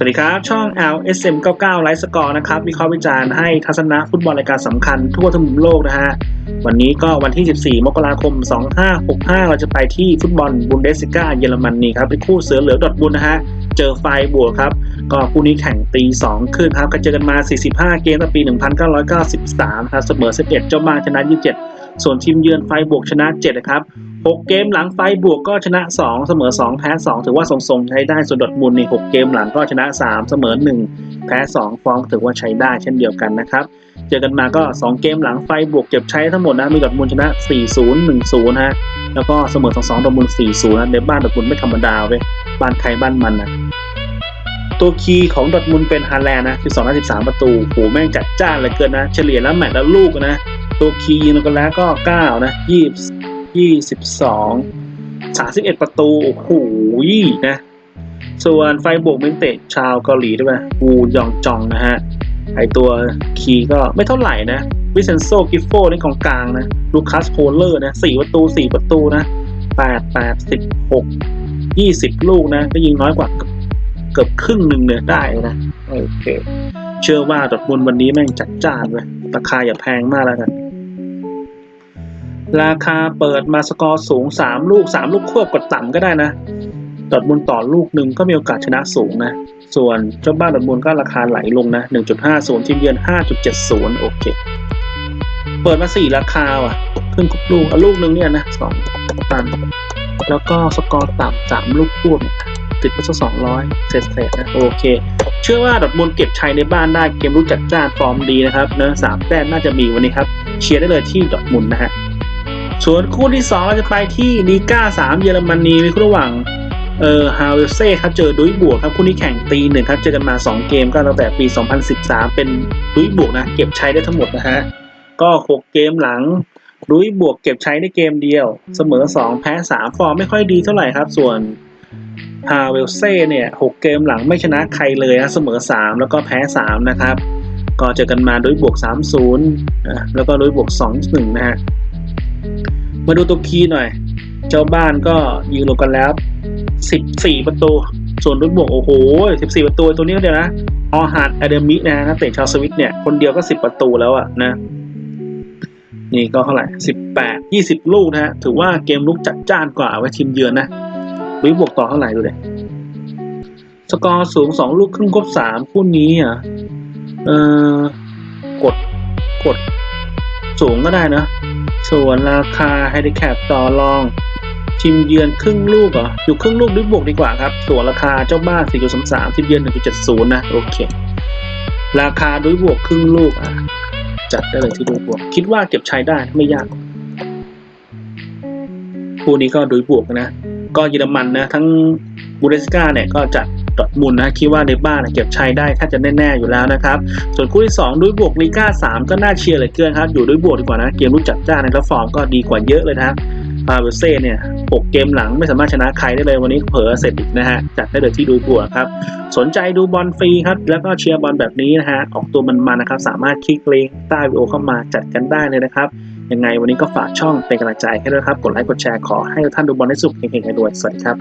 สวัสดีครับ ช่อง LSM 99 ไลฟ์สกอร์นะครับ วิเคราะห์วิจารณ์ให้ทัศนะฟุตบอลรายการสำคัญทั่วทั้งมุมโลกนะฮะ วันนี้ก็วันที่ 14 มกราคม 2565 เราจะไปที่ฟุตบอลบุนเดสิก้าเยอรมนีครับ เป็นคู่เสือเหลือดอร์ทมุนนะฮะ เจอไฟบวกครับ ก็คู่นี้แข่งตี 2 ขึ้นครับ ก็เจอกันมา 45 เกมตั้งปี 1993ครับเสมอ 11 เจ้าบ้านชนะ 27 ส่วนทีมเยือนไฟบวกชนะ 7 นะครับ 6 เกมหลังไฟบวกก็ชนะ 2 เสมอ 2 แพ้ 2 ถือว่าทรงๆใช้ได้ส่วนดอร์ทมุนด์ใน 6 เกมหลังก็ชนะ 3 เสมอ 1 แพ้ 2 ฟองถือว่าใช้ได้เช่นเดียวกันนะครับ เจอกันมาก็ 2 เกมหลังไฟบวกเก็บใช้ทั้งหมดนะมีดอร์ทมุนด์ชนะ 4-0 1-0ฮะแล้วก็เสมอ 2-2ดอร์ทมุนด์4-0นะในบ้านดอร์ทมุนด์ไม่ธรรมดาเว้ยบ้านใครบ้านมันนะตัวคีย์ของดอร์ทมุนด์เป็นฮาแลนนะ12นัด13 ประตูโหแม่งจัดจ้านเหลือเกินนะ เฉลี่ยแล้วแมตช์ละลูกนะ ตัวคีย์ยิงกันแล้วก็ 9 นะ20 22 31ประตูโอ้โหนะ ส่วนไฟบวกเมนเตะชาวเกาหลีด้วยวูยองจองนะฮะ ไอตัวคีก็ไม่เท่าไหร่นะ วิเซนโซกิฟโฟนี่ของกลางนะ ลูคัสโพเลอร์นะ4ประตู4ประตูนะ8 8 16 20ลูกนะ ก็ยิงน้อยกว่าเกือบครึ่งหนึ่งเนี่ยได้นะ โอเค เชื่อว่าดอทมุนวันนี้แม่งจัดจ้านเว้ยราคาอย่าแพงมากแล้วกัน ราคาเปิดมาสกอร์สูง 3 ลูก 3 ลูกควบกดต่ำก็ได้นะดอทมุนด์ต่อลูกหนึ่งก็มีโอกาสชนะสูงนะ ส่วนเจ้าบ้านดอทมุนด์ก็ราคาไหลลงนะ 1.50 ทีมเยือน 5.70 โอเค เปิดมา 4 ราคาว่ะ ขึ้นทุกลูกลูกหนึ่งเนี่ยนะ2ตัน แล้วก็สกอร์ต่ำ3ลูกควบเนี่ยติดไปสัก200เศษๆนะ โอเค เชื่อว่าดอทมุนด์เก็บชัยในบ้านได้เกมรู้จัดจ้านฟอร์มดีนะครับเนื้อสามแต้มน่าจะมีวันนี้ครับเชียร์ได้เลยที่ดอทมุนด์นะฮะ ส่วนคู่ที่ 2 เราจะไปที่ลีก้า 3 เยอรมนีในคู่ระหว่างเอ่อฮาวเวเซ่ครับเจอดุยบวกครับคู่นี้แข่งตีหนึ่งครับเจอกันมา 2 เกมก็ตั้งแต่ปี 2013 เป็นดุยบวกนะเก็บใชัยได้ทั้งหมดนะฮะก็ 6 เกมหลังดุยบวกเก็บใชัยได้เกมเดียว เสมอ 2 แพ้ 3 ฟอร์มไม่ค่อยดีเท่าไหร่ครับ ส่วนฮาวเวลเซ่เนี่ย 6 เกมหลังไม่ชนะใครเลยนะเสมอ 3 แล้วก็แพ้ 3 นะครับ ก็เจอกันมาดุยบวก 3-0อะแล้วก็ดุยบวก 2-1 นะฮะ มาดูตัวคีย์หน่อย เจ้าบ้านก็ยิงลงกันแล้ว 14 ประตู ส่วนรุ่นบวกโอ้โห 14 ประตูตัวนี้เดียวนะออฮาร์ดอเดมินะนักเตะชาวสวิตเนี่ย คนเดียวก็ 10 ประตูแล้วอะนะ นี่ก็เท่าไหร่ 18 20 ลูกนะฮะ ถือว่าเกมลุกจัดจ้านกว่าไว้ทีมเยือนนะรุ่นบวกต่อเท่าไหร่ดูเลยสกอร์สูง 2 ลูกครึ่งครบ3คู่นี้อะเออกดกดสูงก็ได้นะ ส่วนราคาไฮเดแคปต่อรอง ทีมเยือนครึ่งลูกเหรอ อยู่ครึ่งลูกด้วยบวกดีกว่าครับ ส่วนราคาเจ้าบ้าน4.33ทีมเยือน1.70 นะ โอเค ราคาด้วยบวกครึ่งลูกอะจัดได้เลยที่ด้วยบวก คิดว่าเก็บใช้ได้ไม่ยากคู่นี้ก็ด้วยบวกนะ ก็เยอรมันนะ ทั้งบูเดสกาเนี่ยก็จัด ดอทมุนนะคิดว่าในบ้านเก็บชัยได้ถ้าจะแน่ๆอยู่แล้วนะครับ ส่วนคู่ที่ 2 ด้วยบวกลีก้า3 ก็น่าเชียร์เหลยเกินครับ อยู่ด้วยบวกดีกว่านะ เกมรู้จัดจ้านในล้วฟอร์มก็ดีกว่าเยอะเลยนะครับฟาเบเซ่เนี่ย 6 เกมหลังไม่สามารถชนะใครได้เลยวันนี้เผลอเสร็จอีกนะฮะ จัดได้เลยที่ดูบวกครับ สนใจดูบอลฟรีครับ แล้วก็เชียร์บอลแบบนี้นะฮะ ออกตัวมันๆนะครับ สามารถคลิกลิงก์ใต้วิดีโอเข้ามาจัดกันได้เลยนะครับ ยังไงวันนี้ก็ฝากช่องเป็นกำลังใจให้ด้วยครับ กดไลค์กดแชร์ขอให้ท่านดูบอลได้สุขเฮงๆกันด้วยสวัสดีครับ